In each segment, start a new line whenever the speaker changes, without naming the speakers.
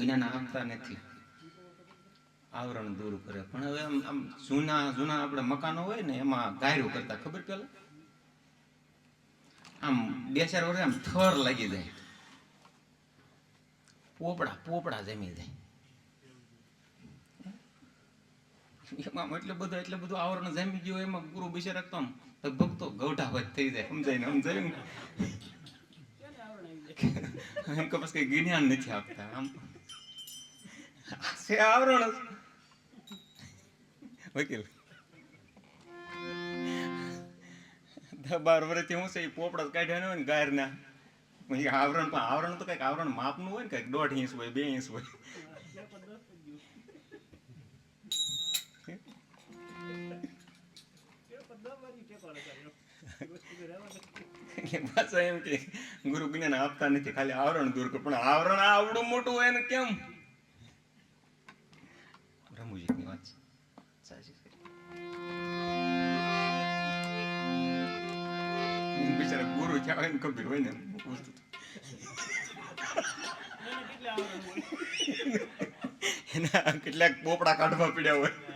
જ્ઞાન આપતા નથી. આવરણ દૂર કરે. પણ હવે આમ જૂના જૂના આપણે મકાનો હોય ને એમાં ગાયરું કરતા ખબર પેલા? આમ બે ચાર વર્ષે આમ થર લાગી જાય. પોપડા પોપડા જમી જાય. એમાં એટલે બધું એટલે બધું આવરણ જમી ગયું એમાં ગુરુ બીજે રાખતો આમ તો ગૌઠા વધ થઈ જાય. સમજાય ને? સમજાય ને? કે બસ કઈ જ્ઞાન નથી આપતા. આમ છે આવરણ વકીલ. બાર વર્ષથી હું છે એ પોપડા કાઢ્યા હોય ને ગાયરના. પછી આવરણ પણ, આવરણ તો કંઈક આવરણ માપનું હોય ને કંઈક દોઢ ઇંચ હોય, બે ઇંચ હોય. પાછા એમ કે ગુરુ જ્ઞાન આપતા નથી, ખાલી આવરણ દૂર પણ આવરણ આવડું મોટું હોય ને કેમ? બિચારા ગુરુ થયા હોય ને હોય ને એના કેટલાક પોપડા કાઢવા પડ્યા હોય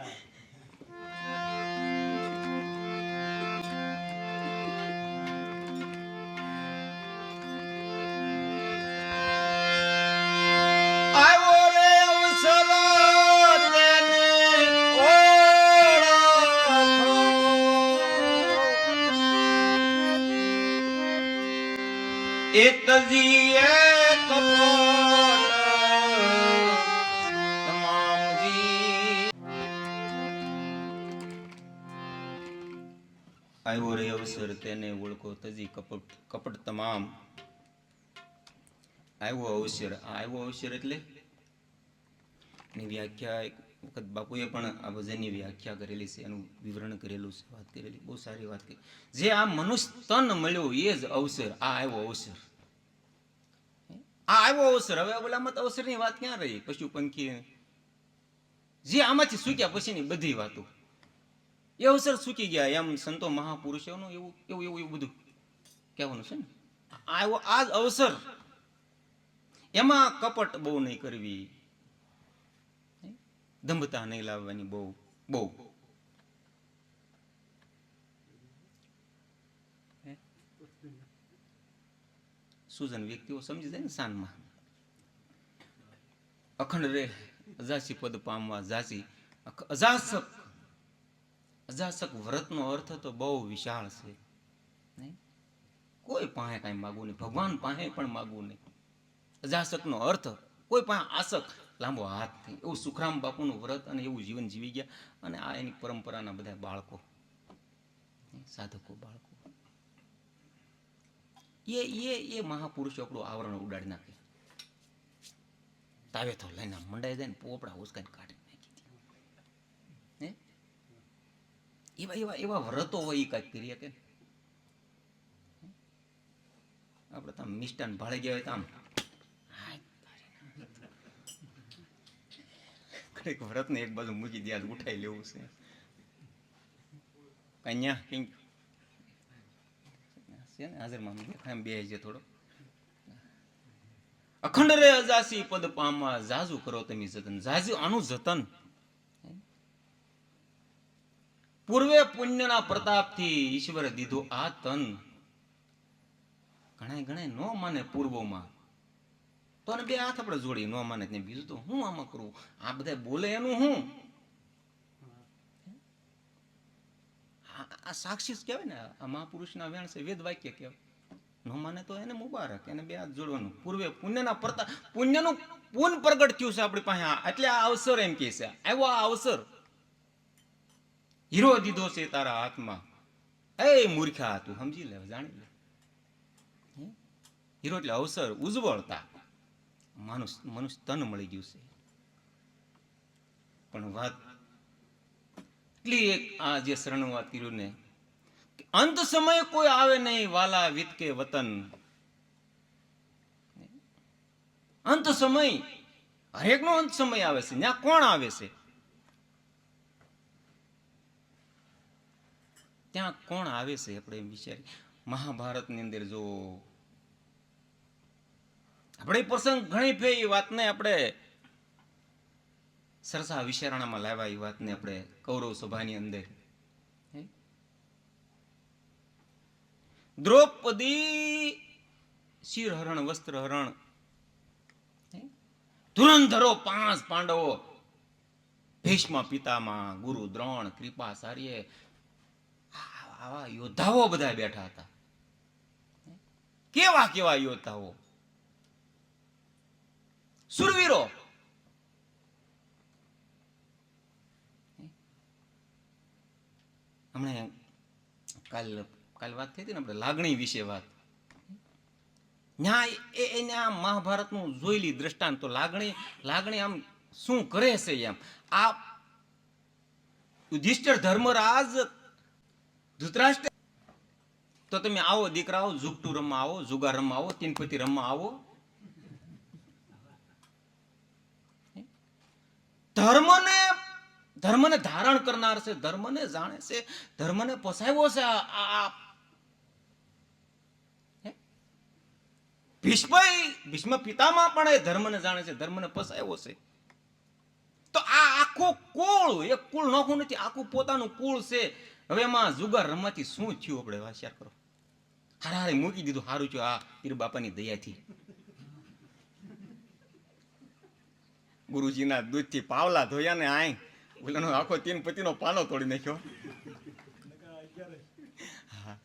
જી આવ્યો રે અવસર તેને ઓળખો તજી કપટ કપટ તમામ. આવ્યો અવસર આવ્યો અવસર એટલે? ની વ્યાખ્યા એક વખત બાપુએ પણ આ ભજનની વ્યાખ્યા કરેલી છે, એનું વિવરણ કરેલું છે, વાત કરેલી, બહુ સારી વાત કરી જે આ મનુષ્ય તન મળ્યો, એ જ અવસર, આ આવ્યો અવસર. આ આવ્યો અવસર. હવે ઓલામાં તો અવસરની વાત ક્યાં રહી? પશુ પંખી. જે આમાંથી સૂક્યા પછીની બધી વાતો. એ અવસર સૂકી ગયા એમ સંતો મહાપુરુષોનું એવું એવું એવું એવું બધું કહેવાનું છે ને? આવ્યો આ અવસર. એમાં કપટ બહુ નહીં કરવી. ધંભતા નહીં લાવવાની બહુ બહુ. સુજન વ્યક્તિઓ સમજી જાય ને શાનમાં અખંડ રે અજાસી પદ પામવા જાસી. અજાસક અજાસક વ્રતનો અર્થ તો બહુ વિશાળ છે. કોઈ પાસે કાંઈ માગવું નહીં. ભગવાન પાસે પણ માગવું નહીં. અજાસકનો અર્થ, કોઈ પાસે આસક, લાંબો હાથ નહીં. એવું સુખરામ બાપુનું વ્રત અને એવું જીવન જીવી ગયા અને આ એની પરંપરાના બધા બાળકો. સાધકો, બાળકો. એ એ એ મહાપુરુષો આપણું આવરણ ઉડાડી નાખે. તાવે તો લઈને મંડાઈ જાય ને પોપડા ઉસકાઈને કાઢી નાખી હે? એવા એવા એવા વ્રતો હોય એ કાંઈક કરીએ કે? આપણે તો મિષ્ટાન ભાળી ગયા હોય તો આમ કંઈક વ્રતને એક બાજુ મૂકી દે ઉઠાઈ લેવું છે. કન્યા કિંક છે ને હાજરમાં દેખાય બે છે થોડો અખંડ રે અજાસી પદ પામવા જાજુ કરો તમે જતન. જાજુ આનું જતન. પૂર્વે પુણ્યના પ્રતાપથી ઈશ્વરે દીધું આ તન. ઘણા ઘણા ન માને પૂર્વોમાં. તો બે હાથ આપણે જોડી, ન માને. બીજું તો હું આમાં કરું? આ બધા બોલે એનું હું? આ સાક્ષી કહેવાય ને, આ મહાપુરુષના વેણ છે, વેદ વાક્ય કહેવાય. ન માને તો એને મુબારક, એને બે હાથ જોડવાનું. પૂર્વે પુણ્યના પરતા, પુણ્યનું પૂન પ્રગટ થયું છે આપણી પાસે. એટલે આ અવસર એમ કહે છે. આવ્યો આ અવસર. હીરો દીધો છે તારા હાથમાં. એ મૂર્ખા, તું સમજી લે, જાણી લે. હીરો એટલે અવસર, ઉજ્જવળતા. માનુષ, મનુષ્ય તન મળી ગયું છે. પણ વાત એટલી એક આ જે શરણવા કર્યું ને અંત સમય કોઈ આવે નહીં વાલા વિતકે વતન. અંત સમય હરેક નો અંત સમય આવે છે. ત્યાં કોણ આવે છે? ત્યાં કોણ આવે છે આપણે એમ વિચારી મહાભારતની અંદર જો આપણે પ્રસંગ ઘણી ફે એ વાતને આપણે સરસા વિચારણામાં લાવ્યા એ વાતને આપણે કૌરવ સભાની અંદર? દ્રૌપદી શિરહરણ, વસ્ત્રહરણ? ધુરંધરો પાંચ પાંડવો ભીષ્મ પિતામાં ગુરુ દ્રોણ, કૃપા સાર્ય આવા યોદ્ધાઓ બધા બેઠા હતા. કેવા કેવા યોદ્ધાઓ? સુરવીરો હમણાં કાલ કાલ વાત થઈ હતી ને આપણે, લાગણી વિશે વાત. ન્યાય એ એને આ મહાભારતનું જોયેલી દ્રષ્ટાંત. તો લાગણી લાગણી આમ શું કરે છે એમ? આ યુધિષ્ઠર ધર્મરાજ ધૃતરાષ્ટ્ર તો તમે આવો, દીકરાઓ ઝુકટુ રમવા આવો, જુગાર રમવા આવો, તીનપતિ રમવા આવો. ધર્મને ધર્મને ધારણ કરનાર છે, ધર્મને જાણે છે, ધર્મને પસાવ્યો છે આ- આ ભીષ્મ પિતામાં પણ એ ધર્મને જાણે છે, ધર્મને પસાવ્યો છે. તો આ આખો કુળ એક કુળ નોખું નથી, આખું પોતાનું કુળ છે. હવે એમાં જુગાર રમવાથી શું થયું આપણે? વાસ્યાર કરો. હારે હારે મૂકી દીધું સારું થયું આ પીર બાપાની દયાથી. ગુરુજીના દૂધથી પાવલા ધોયા ને આય. ઓલાનો આખો તીન પતિનો પાનો તોડી નાખ્યો. હા.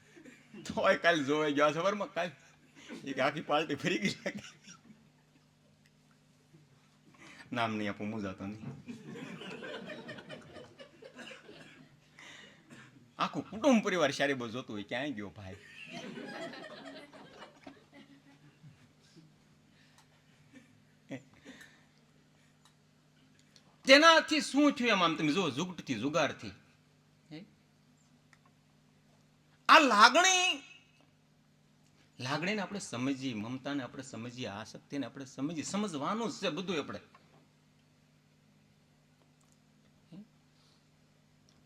તોય કાલ જોવાઈ ગયા. સવારમાં કાલ એક આખી પાર્ટી ફરી ગઈ. નામ નહીં આપું મુજાતો નહીં. આખું કુટુંબ પરિવાર સારી બહુ જોતું હોય, ક્યાંય ગયો ભાઈ? તેનાથી શું થયું એમ આમ તમે જુઓ જુગટથી જુગારથી. આ લાગણી, લાગણીને આપણે સમજીએ, મમતાને આપણે સમજીએ, આસક્તિને આપણે સમજીએ, સમજવાનું છે બધું આપણે.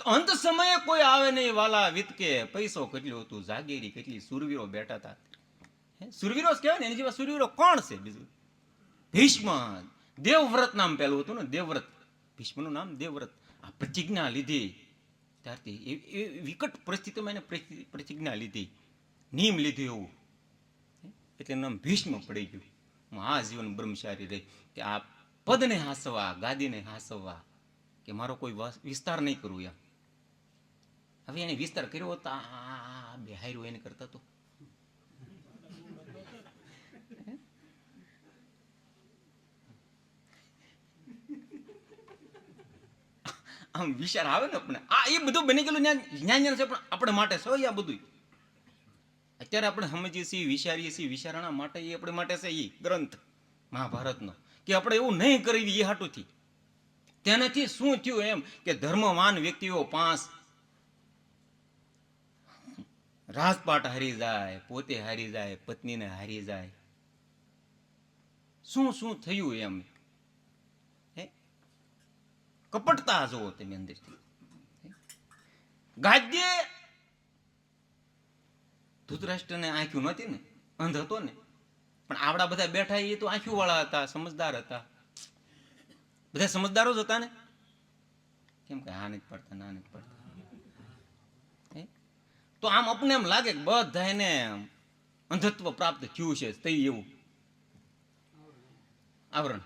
અંત સમયે કોઈ આવે નહીં, વાલા વિતકે પૈસો કેટલું હતું, જાગીરી કેટલી, સુરવીરો બેઠા હતા. સુરવીરો કહેવાય ને, એની જેવા સુરવીરો કોણ છે બીજું? ભીષ્મ. દેવવ્રત નામ પેલું હતું ને, દેવવ્રત. ભીષ્મનું નામ દેવવ્રત. આ પ્રતિજ્ઞા લીધી. ત્યારથી એ- એ વિકટ પરિસ્થિતિમાં એને પ્રતિજ્ઞા લીધી. નિયમ લીધું એવું. એટલે નામ ભીષ્મ પડી ગયું. આ જીવન બ્રહ્મચારી રહી. કે આ પદને હાસવા, ગાદીને હાસવા, કે મારો કોઈ વિસ્તાર નહીં કરવું એમ. હવે એને વિસ્તાર કર્યો હતો આ- આ આ બે હાર્યું એને કરતા તો. આમ વિચાર આવે ને આપણે આ એ બધું બની ગયેલું જ્ઞાન છે, પણ આપણે માટે છે આ બધું અત્યારે આપણે સમજીએ છીએ, વિચારીએ છીએ, વિચારણા માટે એ આપણે માટે છે એ ગ્રંથ, મહાભારતનો. કે આપણે એવું નહીં કરવી એ હાટુથી. તેનાથી શું થયું એમ કે ધર્મવાન વ્યક્તિઓ પાંચ રાજપાટ હારી જાય, પોતે હારી જાય, પત્નીને હારી જાય. શું શું થયું એમ? કપટતા જુઓ તમે અંદરથી? ગાદ્યે ધૃતરાષ્ટ્રને આંખ્યું નથી ને, અંધ હતો ને. પણ આવડા બધા બેઠા એ તો આંખ્યું વાળા હતા, સમજદાર હતા. બધા સમજદારો જ હતા ને? કેમ કે હા નથી પડતા, ના નથી પડતા. તો આમ અપને એમ લાગે કે બધા એને અંધત્વ પ્રાપ્ત થયું છે તે એવું. આવરણ?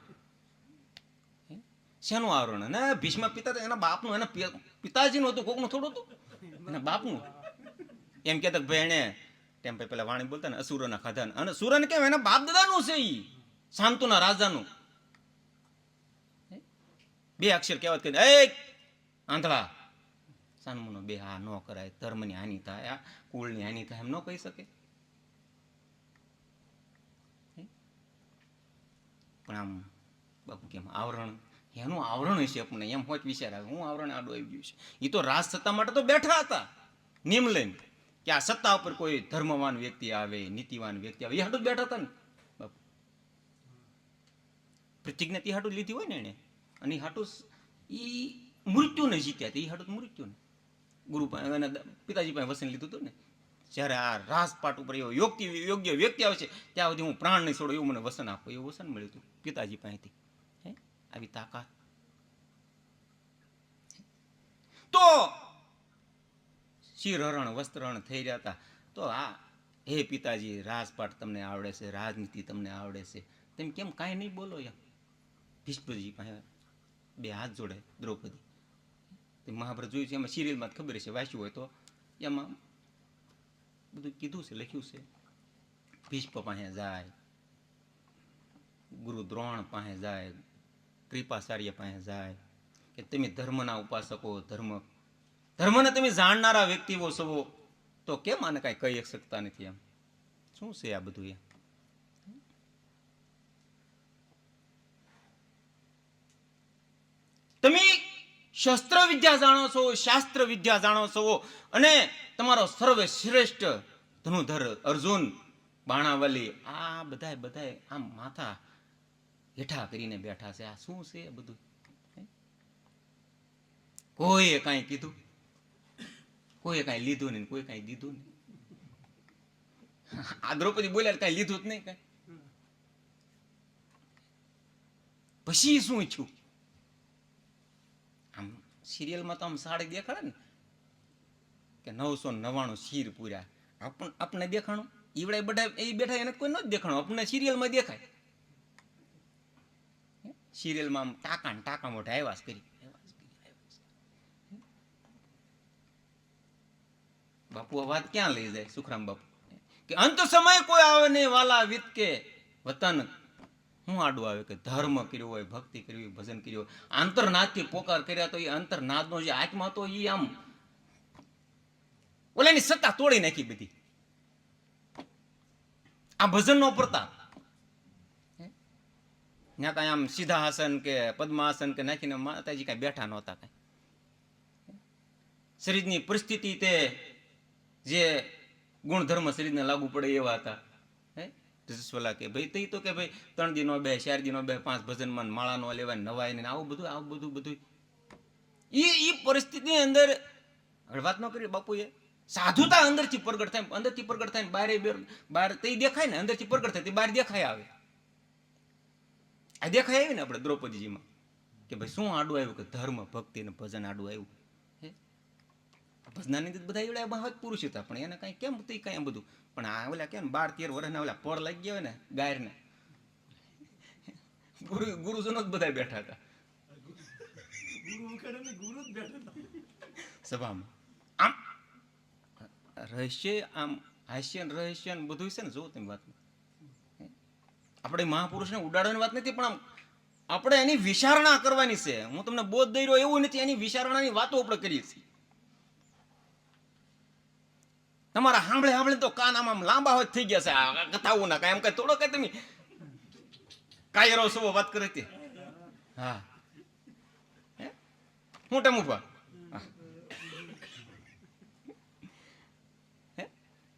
શેનું આવરણ? અને ભીષ્મ પિતા તો એના બાપનું, એના પિતાજીનું હતું, કોકનું થોડું હતું? એના બાપનું. એમ કે ભાઈ એને તેમ ભાઈ પેલા વાણી બોલતા ને, અસુરોના ખાધા અને સુરન કેમ? એના બાપ દાદાનું છે ઈ શાંતુના રાજાનું. બે અક્ષર કહેવત કે એ આંધળા. સાનમુનો બે હા ન કરાય, ધર્મની હાનિ થાય કુળની હાનિ થાય, એમ ન કહી શકે. પણ આમ બાપુ કેમ? આવરણ એનું આવરણ હશે આપણને, એમ હોત વિચાર આવે હું આવરણ આડું આવી ગયું છે. એ તો રાજ સત્તા માટે તો બેઠા હતા. નિયમ લઈને કે આ સત્તા ઉપર કોઈ ધર્મવાન વ્યક્તિ આવે, નીતિવાન વ્યક્તિ આવે એ હાટું જ બેઠા હતા ને. પ્રતિજ્ઞા તે હાટું લીધી હોય ને એને અને એ હાટું એ મૃત્યુને જીત્યા હતા. એ હાટું મૃત્યુને. ગુરુ અને પિતાજી પાસે વસન લીધું હતું ને. જ્યારે આ રાસપાટ ઉપર એવો યોગ્ય યોગ્ય વ્યક્તિ આવશે ત્યાં સુધી હું પ્રાણ નહીં છોડું, એવું મને વસન આપો, એવું વસન મળ્યું હતું પિતાજી પાસેથી. આવી ભક્તો શિરહરણ, વસ્ત્રહરણ થઈ રહ્યા હતા. તો આ હે પિતાજી, રાજપાટ તમને આવડે છે, રાજનીતિ તમને આવડે છે. તેમ કેમ કાંઈ નહીં બોલો યાર ભીષ્મજી પાસે બે હાથ જોડે દ્રૌપદી. મહાભારત જોયું છે, એમાં સિરિયલમાં ખબર છે, વાંચ્યું હોય તો. એમાં બધું કીધું છે, લખ્યું છે. ભીષ્મ પાસે જાય, ગુરુ દ્રોણ પાસે જાય કૃપાચાર્ય પાસે જાય. કે તમે ધર્મના ઉપાસકો ધર્મ. ધર્મને તમે જાણનારા વ્યક્તિઓ છો. તો કેમ આને કાંઈ કહી શકતા નથી એમ? શું છે આ બધું એમ? તમે શસ્ત્ર વિદ્યા જાણો છો, શાસ્ત્ર વિદ્યા જાણો છો. અને તમારો સર્વે શ્રેષ્ઠ ધનુધર અર્જુન, બાણાવલી, આ બધાય બધાય આમ માથા હેઠા કરીને બેઠા છે. આ શું છે બધું? કોઈએ કાંઈ કીધું? કોઈએ કાંઈ લીધું નહીં કોઈ કાંઈ દીધું નહીં. આ દ્રૌપદી બોલ્યા કાંઈ લીધું જ નહીં કાંઈ. પછી શું ઈચ્છું આમ સિરિયલમાં તો આમ સાડી દેખાડે ને કે નવસો નવ્વાણું શીર પૂર્યા. આપણ આપણે દેખાણું? ઈવડે બધા એ બેઠા એને કોઈ નથી દેખાણું. આપણને સિરિયલમાં દેખાય. સિરિયલમાં ટાકા ને ટાંકા મોઢે આવ્યા કરી. કરી, કરી. બાપુ આ વાત ક્યાં લઈ જાય સુખરામ બાપુ? કે અંત સમય કોઈ આવે નહીં વાલા વિત કે વતન. હું આડું આવે કે ધર્મ કર્યો હોય ભક્તિ કરવી હોય ભજન કર્યું હોય. આંતરનાદથી પોકાર કર્યા તો એ અંતરનાદનો જે આત્મા તો એ આમ ઓલાની સત્તા તોડી નાખી બધી. આ ભજનનો પ્રતાપ ત્યાં કાંઈ આમ સીધા આસન કે પદ્માસન કે નાખીને માતાજી કાંઈ બેઠા નહોતા કાંઈ. શરીરની પરિસ્થિતિ તે જે ગુણધર્મ શરીરને લાગુ પડે એવા હતા. હે? કે ભાઈ તે તો કે ભાઈ ત્રણ દિનો બે, ચાર દિનો બે, પાંચ ભજનમાં માળા નો લેવાય નવાય ને આવું બધું આવું બધું બધું. એ એ પરિસ્થિતિની અંદર વાત ન કરી બાપુએ. સાધુતા અંદરથી પ્રગટ થાય, અંદરથી પ્રગટ થાય બહાર બહાર તે દેખાય ને અંદરથી પ્રગટ થાય, તે બહાર દેખાય આવે. આ દેખાય આવી ને આપણે દ્રૌપદીજીમાં કે ભાઈ શું આડું આવ્યું કે ધર્મ, ભક્તિ અને ભજન આડું આવ્યું? હે? ભજનાની અંદર બધા એવડા બહાર પુરુષ હતા, પણ એને કાંઈ કેમ હતું કાંઈ બધું? પણ આ ઓલા કેમ બાર, તેર વર્ષના ઓલા પડ લાગી ગયા ને, ગાયરને? ગુરુ, ગુરુજનો જ બધા બેઠા હતા. સભામાં. આમ, રહસ્ય, આમ હાસ્ય રહસ્ય બધું છે ને, જોવો તમે વાતમાં. આપણે મહાપુરુષને ઉડાડવાની વાત નથી, પણ આપણે એની વિચારણા કરવાની છે. હું તમને બોધ દઈ રહ્યો એવું નથી, એની વિચારણાની વાતો આપણે કરીએ છીએ. તમારા સાંભળે સાંભળે તો કાન આમ લાંબા હોય થઈ ગયા છે, આ કથાઓ ના કાંઈ એમ કઈ થોડો કઈ તમે કાયરો સવો વાત કરે તે હા. હે? ટેમ ઊભા?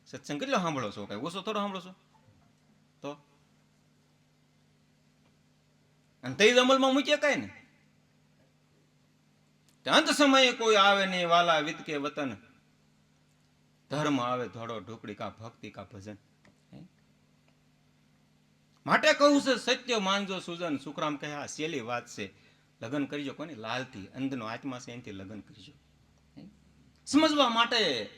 સત્સંગ કેટલો સાંભળો છો કઈ? ઓછો થોડો સાંભળો છો તો અને તે અમલમાં મૂકી શકાય ને? અંત સમયે કોઈ આવે નહીં વાલા વિતકે વતન. ધર્મ આવે ધોડો ઢોકળી કા ભક્તિ કા ભજન. માટે કહું છે, સત્ય માનજો સુજન, સુખરામ કહે, આ સેલી વાત છે. લગ્ન કરજો કોની? લાલથી, અંધનો આત્મા છે, એનાથી લગ્ન કરજો. સમજવા માટે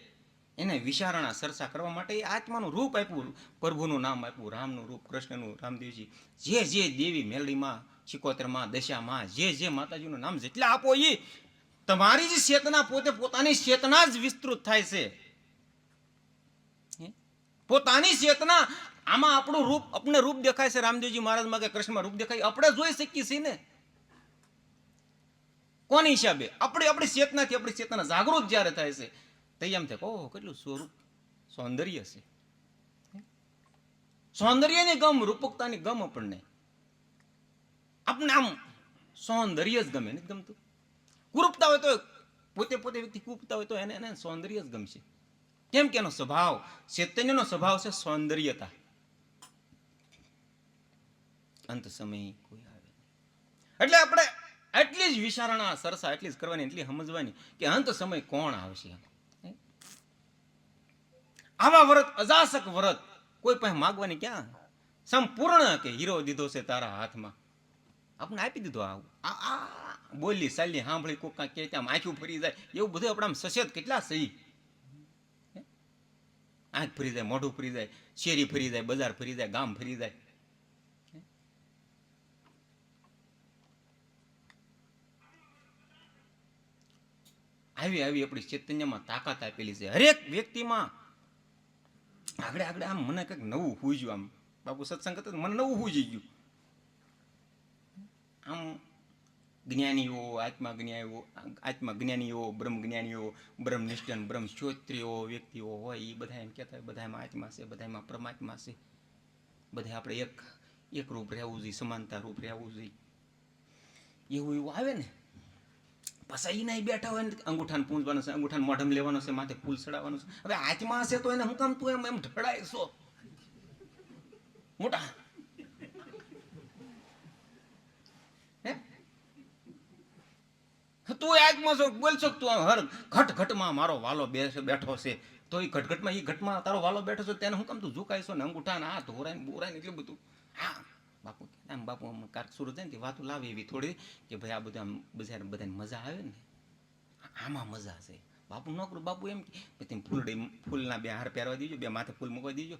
એને વિચારણા, ચર્ચા કરવા માટે એ આત્માનું રૂપ આપ્યું. પ્રભુનું નામ આપ્યું, રામનું રૂપ, કૃષ્ણનું, રામદેવજી. જે જે દેવી મેલડીમાં ચિકોતરમાં દશામાં, જે જે માતાજીનું નામ જેટલા આપો એ તમારી જ ચેતના પોતે પોતાની ચેતના જ વિસ્તૃત થાય છે. પોતાની ચેતના, આમાં આપણું રૂપ, આપણે રૂપ દેખાય છે. રામદેવજી મહારાજમાં કે કૃષ્ણમાં રૂપ દેખાય. આપણે જોઈ શકીએ છીએ ને. કોની હિસાબે? આપણે આપણી ચેતનાથી આપણી ચેતના જાગૃત જ્યારે થાય છે. તો એમ થાય ઓહો, કેટલું સ્વરૂપ, સૌંદર્ય છે. સૌંદર્યની ગમ, રૂપકતાની ગમ આપણને. આપણને આમ સૌંદર્ય જ ગમે, નથી ગમતું? કુરૂપતા હોય તો પોતે પોતે વ્યક્તિ કુપતા હોય તો એને એને સૌંદર્ય જ ગમશે. કેમ કે એનો સ્વભાવ, ચૈતન્યનો સ્વભાવ છે સૌંદર્યતા. અંત સમય કોઈ આવે એટલે આપણે એટલી જ વિચારણા, સરસા એટલી જ કરવાની, એટલી સમજવાની કે અંત સમય કોણ આવશે? હે? આવા વ્રત અજાસક વ્રત. કોઈ પાસે માગવાની ક્યાં? સંપૂર્ણ કે હીરો દીધો છે તારા હાથમાં. આપણે આપી દીધો આવું આ- બોલી સાલી સાંભળી કોક કાંઈક કે ત્યાં આંખું ફરી જાય. એવું બધું આપણે આમ સશેદ કેટલા સહી આંખ ફરી જાય, મોઢું ફરી જાય, શેરી ફરી જાય, બજાર ફરી જાય, ગામ ફરી જાય. આવી આવી આપણી ચૈતન્યમાં તાકાત આપેલી છે. હરેક વ્યક્તિમાં આગળ આગળ આમ મને કંઈક નવું હુજ્યું આમ. બાપુ સત્સંગ કરતા મને નવું હુજી ગયું. આમ જ્ઞાનીઓ, આત્મા જ્ઞાનીઓ આત્મા જ્ઞાનીઓ, બ્રહ્મ જ્ઞાનીઓ બ્રહ્મનિષ્ઠન બ્રહ્મ શ્રોત્રીઓ વ્યક્તિઓ હોય એ બધા એમ કહેતા હોય બધામાં આત્મા છે બધામાં પરમાત્મા છે. બધા આપણે એક એક રૂપ રહેવું જોઈએ, સમાનતા રૂપ રહેવું જોઈએ. એવું એવું આવે ને નહીં બેઠા હોય ને અંગૂઠાને પૂંજવાનો છે, અંગૂઠાને મોઢમ લેવાનો છે, માથે ફૂલ ચડાવવાનું છે. હવે હાથમાં હશે તો એને હું કામ તું એમ એમ ઢળાય છો? મોટા. તું આજમાં છો, બોલ છો તું હર ઘટ ઘટમાં મારો વાલો બેઠો છે તો એ ઘટ ઘટમાં એ ઘટમાં તારો વાલો બેઠો છે તેને હું કામ તું ઝુકાય છો ને અંગૂઠા ને આ ધોરાય ને બોરાય ને એટલું બધું. હા, બાપુ. આમ બાપુ આમ કારક સુરત જાય ને તે વાતો લાવે એવી થોડી કે ભાઈ આ બધું આમ બજાર બધાને મજા આવે ને. આમાં મજા છે બાપુ ન કરું બાપુ એમ કે તમે ફૂલડી ફૂલના બે હાર પહેરવા દીજો બે માથે ફૂલ મૂકવા દીજો.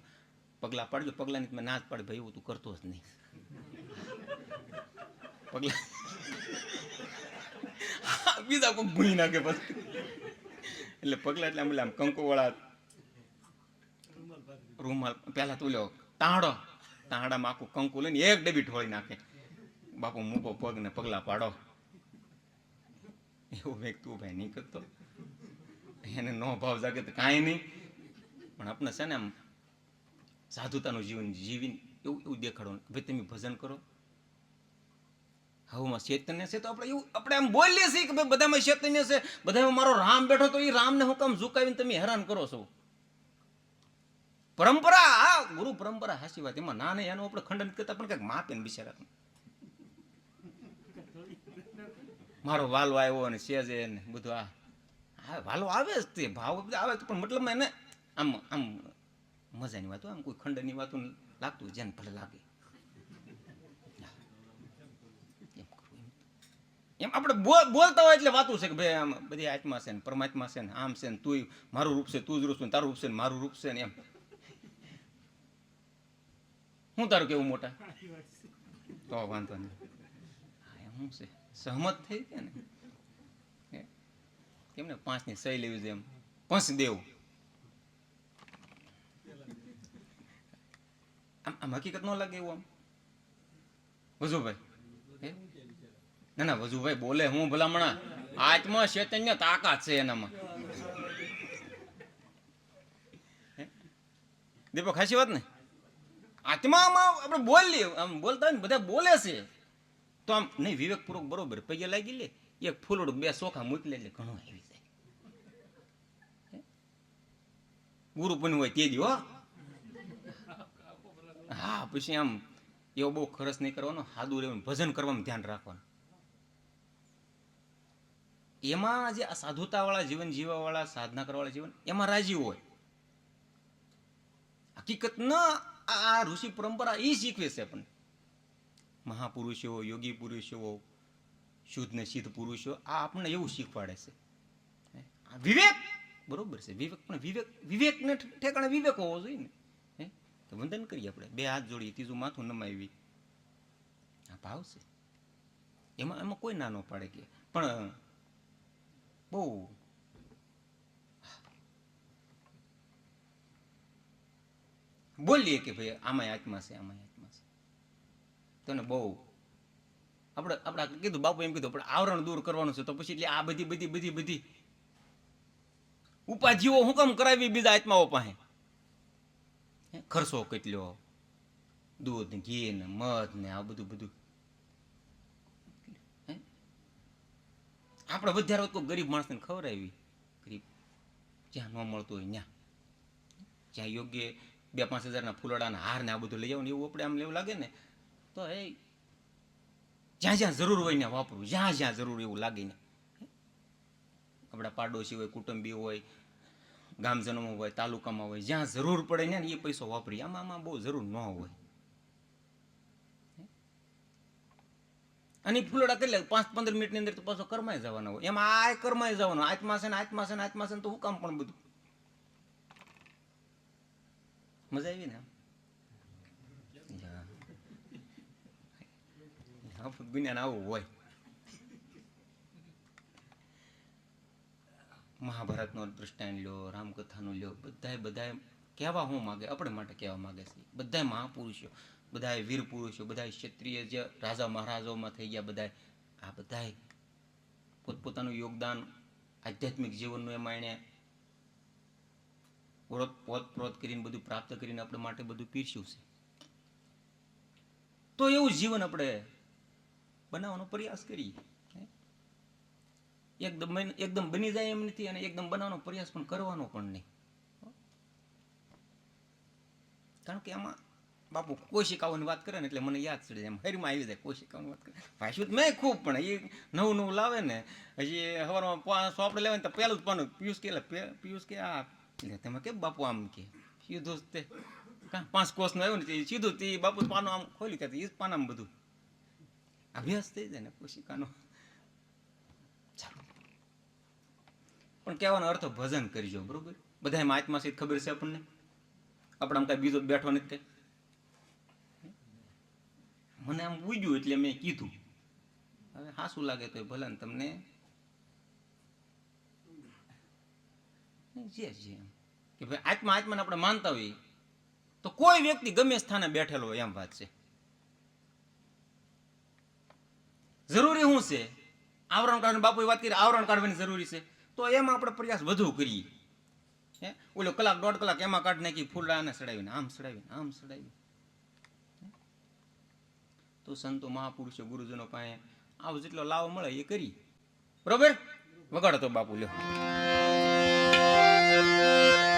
પગલા પાડજો પગલાની તમે ના જ પાડે. ભાઈ એવું તું કરતો જ નહીં. પગલા બીજા કોઈ ભૂલી નાખે પછી. એટલે પગલા એટલે આમ એટલે આમ કંકુવાળા રૂમાલ પહેલા તું લ્યો તાંડો. તાંડામાં આખું કંકુ લઈને એક ડબી ઢોળી નાખે. બાપુ મૂકો પગ ને પગલા પાડો. એવું મેં તું ભાઈ નહીં કરતો એને નો ભાવ જાગે તો કાંઈ નહીં. પણ આપણે છે ને આમ સાધુતાનું જીવન જીવીને એવું એવું દેખાડો ભાઈ, તમે ભજન કરો. હવામાં ચૈતન્ય છે તો આપણે એવું, આપણે આમ બોલીએ છીએ કે ભાઈ, બધામાં ચૈતન્ય છે. બધામાં મારો રામ બેઠો તો એ રામને હું કામ ઝુકાવીને તમે હેરાન કરો છો? પરંપરા, આ ગુરુ પરંપરા હાસી વાત. એમાં ના નહીં એનું આપણે ખંડન કરતા પણ કંઈક માપે ને બિચારા મારો વાલો આવ્યો ને સેજે ને બધું આ. હા વાલો આવે જ તે ભાવ આવે પણ મતલબ એને આમ આમ મજાની વાતો આમ કોઈ ખંડની વાતો લાગતું જેને ભલે લાગે. એમ આપણે બોલ- બોલતા હોય એટલે વાતું છે કે ભાઈ આમ બધી આત્મા છે ને, પરમાત્મા છે ને, આમ છે ને તું મારું રૂપ છે, તું જ રૂપ છે તારું રૂપ છે ને, મારું રૂપ છે ને, એમ. હું તારું કેવું મોટા? તો વાંધો નહીં. હા શું છે. સહમત થઈ ગયા ને? હે? કેમ ને પાંચની સહી લેવી છે એમ? પંચ દેવ. આમ આમ હકીકત ન લાગે એવું આમ? વજુભાઈ? ના ના વજુભાઈ બોલે હું ભલામણા. આત્મા ચૈતન્ય તાકાત છે એનામાં. હે? દીપક ખાસી વાત ને? આત્મામાં આપણે બોલીએ આમ બોલતા હોય ને બધા બોલે છે. તો આમ નહીં, વિવેકપૂર્વક બરોબર. પૈયા લાગી લે, એક ફૂલડું બે ચોખા મૂકી લે એટલે ઘણું આવી જાય. ગુરુ પણ હોય તે હો. હા, પછી આમ એવો બહુ ખર્ચ નહીં કરવાનો સાદું રહેવાનું, ભજન કરવામાં ધ્યાન રાખવાનું. એમાં જે આ સાધુતાવાળા જીવન, જીવાવાળા સાધના કરવાવાળા જીવન, એમાં રાજી હોય. હકીકત ન આ ઋષિ પરંપરા એ શીખવે છે આપણને મહાપુરુષો, યોગી પુરુષો શુદ્ધ ને સિદ્ધ પુરુષો, આ આપણને એવું શીખવાડે છે. વિવેક બરોબર છે. વિવેક પણ વિવેક, વિવેકને ઠેકાણે વિવેક હોવો જોઈએ ને. તો વંદન કરીએ આપણે. બે હાથ જોડીએ ત્રીજું માથું નમાવી. આ ભાવ છે. એમાં એમાં કોઈ ના ન પાડે કે. પણ, બહુ બોલીએ કે ભાઈ આમાં આત્મા છે આમાં આત્મા છે. તને બહુ આપણે આપણે કીધું બાપુ એમ કીધું આપણે આવરણ દૂર કરવાનું છે તો પછી એટલે આ બધી બધી બધી બધી ઉપાધિઓ હું કામ કરાવી બીજા આત્માઓ પાસે? ખર્ચો કેટલો? દૂધ ને ઘી ને મધ ને આ બધું બધું? આપણે વધારે કોઈ ગરીબ માણસને ખવડાવી? ગરીબ. જ્યાં ન મળતું હોય ત્યાં. જ્યાં યોગ્ય બે પાંચ હજારના ફૂલડાના હાર ને આ બધું લઈ આવું એવું આપણે આમ લેવું લાગે ને, તો એ જ્યાં જ્યાં જરૂર હોય ને વાપરવું, જ્યાં જ્યાં જરૂર એવું લાગે ને. આપણા પાડોશી હોય, કુટુંબી હોય, ગામજનોમાં હોય, તાલુકામાં હોય, જ્યાં જરૂર પડે ને એ પૈસો વાપરીએ આમાં આમાં બહુ જરૂર ન હોય. અને ફૂલડા કરી લે, પાંચ પંદર મિનિટની અંદર તો પાછો કરમાય જવાનો હોય. એમાં આ કરમાય જવાનો, આત્મા છે ને, આત્મા છે ને, આત્મા છે તો હું કામ પણ બધું મજા આવી ને આમ? દુનિયાને આવું હોય મહાભારતનો દૃષ્ટાંત લ્યો, રામકથાનો લ્યો, બધાય બધાય કહેવા હું માગે, આપણે માટે કહેવા માગે છે. બધાય મહાપુરુષો, બધાય વીર પુરુષો બધાય ક્ષત્રિય જે, રાજા મહારાજાઓમાં થઈ ગયા બધાય. આ બધાય પોતપોતાનું યોગદાન આધ્યાત્મિક જીવનનું એમાં એણે પોત પ્રોત કરીને બધું પ્રાપ્ત કરીને આપણે માટે બધું પીરસ્યું છે. તો એવું જીવન આપણે બનાવવાનો પ્રયાસ કરીએ. એકદમ એકદમ બની જાય એમ નથી અને એકદમ બનાવવાનો પ્રયાસ પણ કરવાનો પણ નહીં. કારણ કે એમાં બાપુ કોશિકાઓની વાત કરે ને એટલે મને યાદ ચડી, એમ હરીમાં આવી જાય કોશિકાઓની વાત કરે. ભાષ્યું મેં ખૂબ, પણ એ નવું નવું લાવે ને, હજી હવારમાં પાંચ આપણે લેવાય ને તો પહેલું જ પાનું પિયુષ કે, એટલે પિયુષ કે, આ એટલે તમે કેમ બાપુ આમ કે? સીધું તે કાં પાંચ કોષનું આવ્યું ને સીધું તે બાપુ પાનો આમ ખોલી કે એ પાનામાં બધું. અભ્યાસ થઈ જાય ને કોશિકાનો પણ કહેવાનો અર્થ ભજન કરજો, બરોબર? બધા એમાં આત્મા સહિત ખબર છે આપણને? આપણે આમ કાંઈ બીજો બેઠો નથી મને આમ ઉજ્યું એટલે મેં કીધું. હવે હાસું લાગે તો ભલે તમને જે છે કે ભાઈ આત્મા, આત્માને આપણે માનતા હોઈએ, તો કોઈ વ્યક્તિ ગમે સ્થાને બેઠેલો હોય, એમ વાત છે. જરૂરી શું છે? આવરણ કાઢવાની, બાપુએ વાત કરી, આવરણ કાઢવાની જરૂરી છે. તો એમાં આપણે પ્રયાસ વધુ કરીએ. હે? ઓલો કલાક, દોઢ કલાક એમાં કાઢી નાખી, ફૂલડાને સડાવીને, આમ સડાવીને, આમ સડાવી તો સંતો મહાપુરુષો, ગુરુજનો પાસે આવો જેટલો લાવો મળે એ કરી. બરોબર? વગાડો તો બાપુ, લ્યો. Música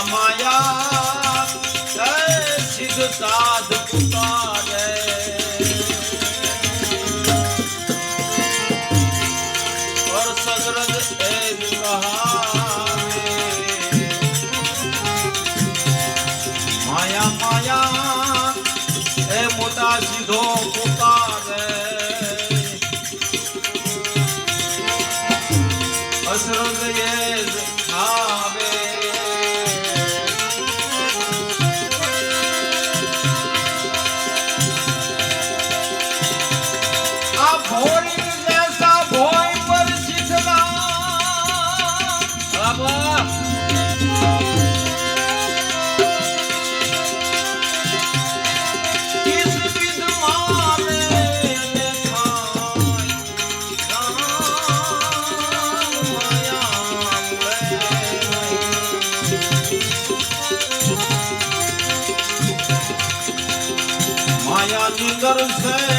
રામયા જય સિદ્ધ સાધુ Agora